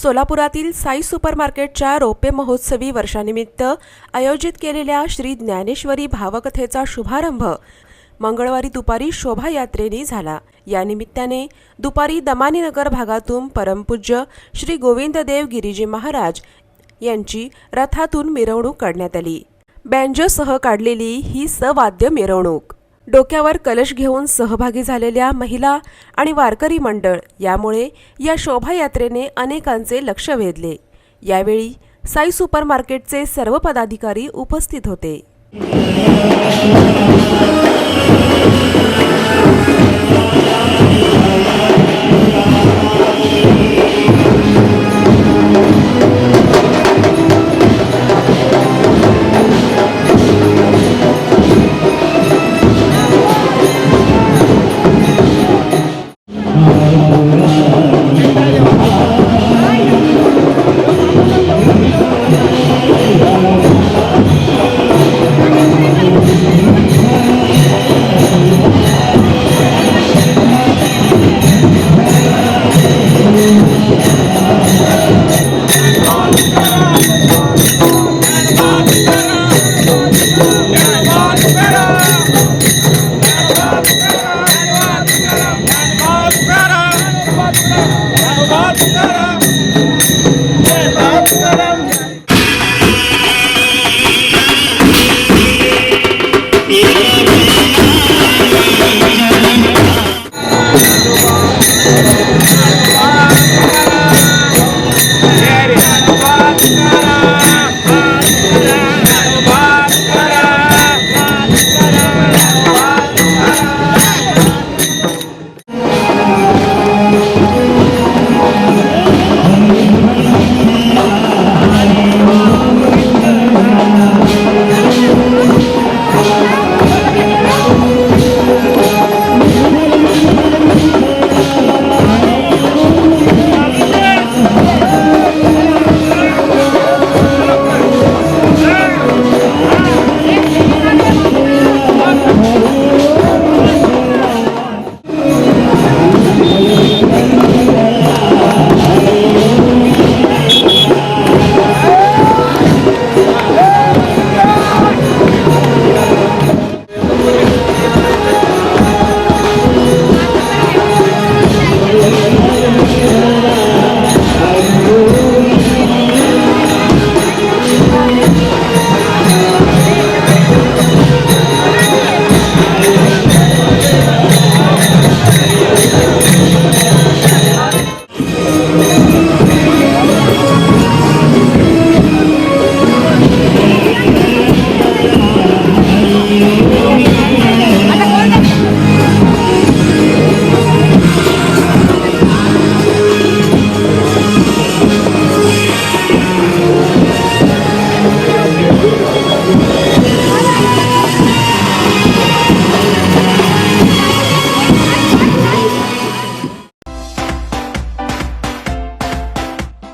सोलापुरातील साई सुपरमार्केटच्या रोपे महोत्सवी वर्षानिमित्त आयोजित केलेल्या श्री ज्ञानेश्वरी भावकथेचा शुभारंभ मंगळवारी दुपारी शोभायात्रेने झाला. या निमित्ताने दुपारी दमानीनगर भागातून परमपूज्य श्री गोविंददेव गिरीजी महाराज यांची रथातून मिरवणूक काढण्यात आली. बँजोसह काढलेली ही सवाद्य मिरवणूक डोक्यावर कलश घेऊन सहभागी झालेल्या महिला आणि वारकरी मंडळ यामुळे या शोभायात्रेने अनेकांचे लक्ष वेधले. यावेळी साई सुपरमार्केटचे सर्व पदाधिकारी उपस्थित होते.